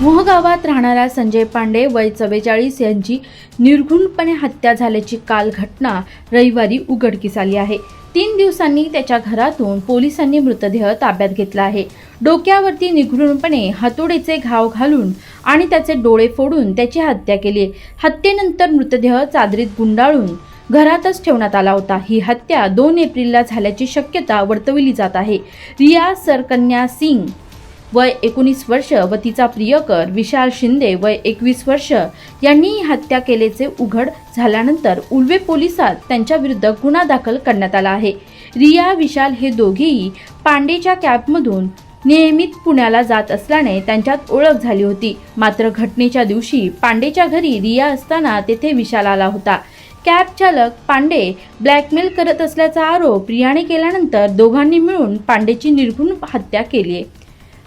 मोहगावात राहणारा संजय पांडे वय चव्वेचाळीस यांची निर्घुणपणे हत्या झाल्याची काल घटना रविवारी उघडकीस आली आहे. तीन दिवसांनी त्याच्या घरातून पोलिसांनी मृतदेह ताब्यात घेतला आहे. डोक्यावरती निर्घृणपणे हातोडीचे घाव घालून आणि त्याचे डोळे फोडून त्याची हत्या केली हत्येनंतर मृतदेह चादरीत गुंडाळून घरातच ठेवण्यात आला होता. ही हत्या दोन एप्रिलला झाल्याची शक्यता वर्तवली जात आहे. रिया सरकन्या सिंग वय एकोणीस वर्ष व तिचा प्रियकर विशाल शिंदे वय एकवीस वर्ष यांनी ही हत्या केल्याचे उघड झाल्यानंतर उल्वे पोलिसात त्यांच्या विरुद्ध गुन्हा दाखल करण्यात आला आहे. रिया विशाल हे दोघेही पांडेच्या कॅबमधून नियमित पुण्याला जात असल्याने त्यांच्यात ओळख झाली होती. मात्र घटनेच्या दिवशी पांडेच्या घरी रिया असताना तेथे विशाल आला होता. कॅब चालक पांडे ब्लॅकमेल करत असल्याचा आरोप रियाने केल्यानंतर दोघांनी मिळून पांडेची निर्घुण हत्या केली आहे.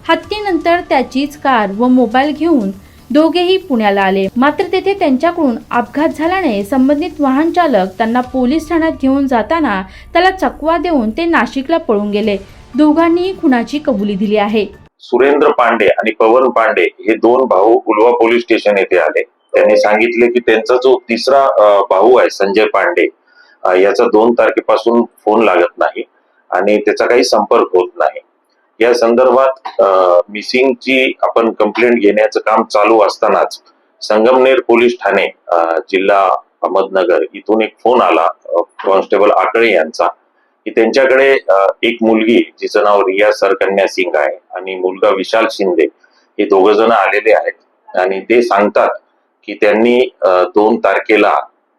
हत्येनंतर त्याचीच कार व मोबाईल घेऊन दोघेही पुण्याला आले. मात्र तेथे त्यांच्याकडून अपघात झाल्याने संबंधित वाहन चालक त्यांना पोलीस ठाण्यात घेऊन जाताना त्याला चकवा देऊन ते नाशिकला पळून गेले. दोघांनीही खुनाची कबुली दिली आहे. सुरेंद्र पांडे आणि पवन पांडे हे दोन भाऊ उलवा पोलीस स्टेशन येथे आले. त्यांनी सांगितले की त्यांचा जो तिसरा भाऊ आहे संजय पांडे याचा दोन तारखेपासून फोन लागत नाही आणि त्याचा काही संपर्क होत नाही. या संदर्भात मिसिंगची आपण कंप्लेंट घेण्याचं काम चालू असतानाच संगमनेर पोलीस ठाणे जिल्हा अहमदनगर इथून एक फोन आला कॉन्स्टेबल आकळे यांचा की त्यांच्याकडे एक मुलगी जिचं नाव रिया सरकन्या सिंग आहे आणि मुलगा विशाल शिंदे हे दोघ जण आलेले आहेत. आणि ते सांगतात की त्यांनी दोन तारखेला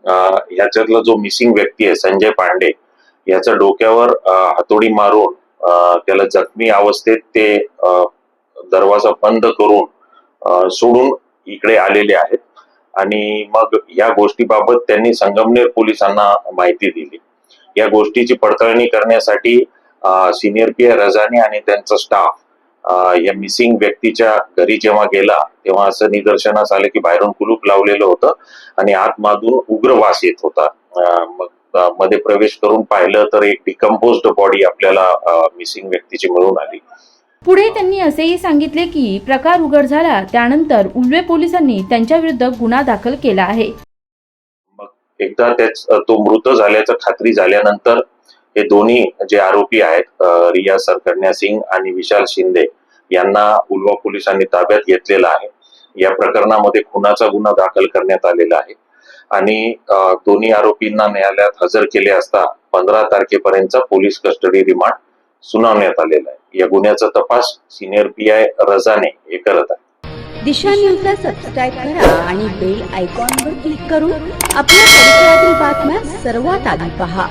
ह्याच्यातला जो मिसिंग व्यक्ती आहे संजय पांडे याच्या डोक्यावर हातोडी मारून त्याला जखमी अवस्थेत ते दरवाजा बंद करून सोडून इकडे आलेले आहेत. आणि मग या गोष्टीबाबत त्यांनी संगमनेर पोलिसांना माहिती दिली. या गोष्टीची पडताळणी करण्यासाठी सिनियर पी रजानी आणि त्यांचा स्टाफ या मिसिंग व्यक्तीच्या घरी जेव्हा गेला तेव्हा असं निदर्शनास आलं की बाहेरून कुलूप लावलेलं होतं आणि आतमधून उग्र वास येत होता. मग मध्ये प्रवेश करून पाहिलं तर एक डिकम्पोज्ड बॉडी आपल्याला मिसिंग व्यक्तीची मिळून आली. पुढे त्यांनी असेही सांगितले की प्रकार उघड झाला त्यानंतर उल्वे पोलिसांनी त्यांच्या विरुद्ध गुन्हा दाखल केला आहे. मग एकदा त्याच तो मृत झाल्याचं खात्री झाल्यानंतर हे दोन्ही जे आरोपी आहेत रिया सरकन्या सिंग आणि विशाल शिंदे यांना उलवा पोलिसांनी ताब्यात घेतलेला आहे. या प्रकरणामध्ये खुनाचा गुन्हा दाखल करण्यात आलेला आहे. आणि दोन्ही आरोपींना न्यायालयात हजर केले असता पंधरा तारखेपर्यंतचा पोलीस कस्टडी रिमांड सुनावण्यात आलेला आहे. या गुन्ह्याचा तपास सिनियर पी आय रजाने हे करत आहे. दिशा न्यूजला सबस्क्राईब करा आणि बेल आयकॉनवर क्लिक करून आपल्या परिसरातील बातम्या सर्वात आधी पहा.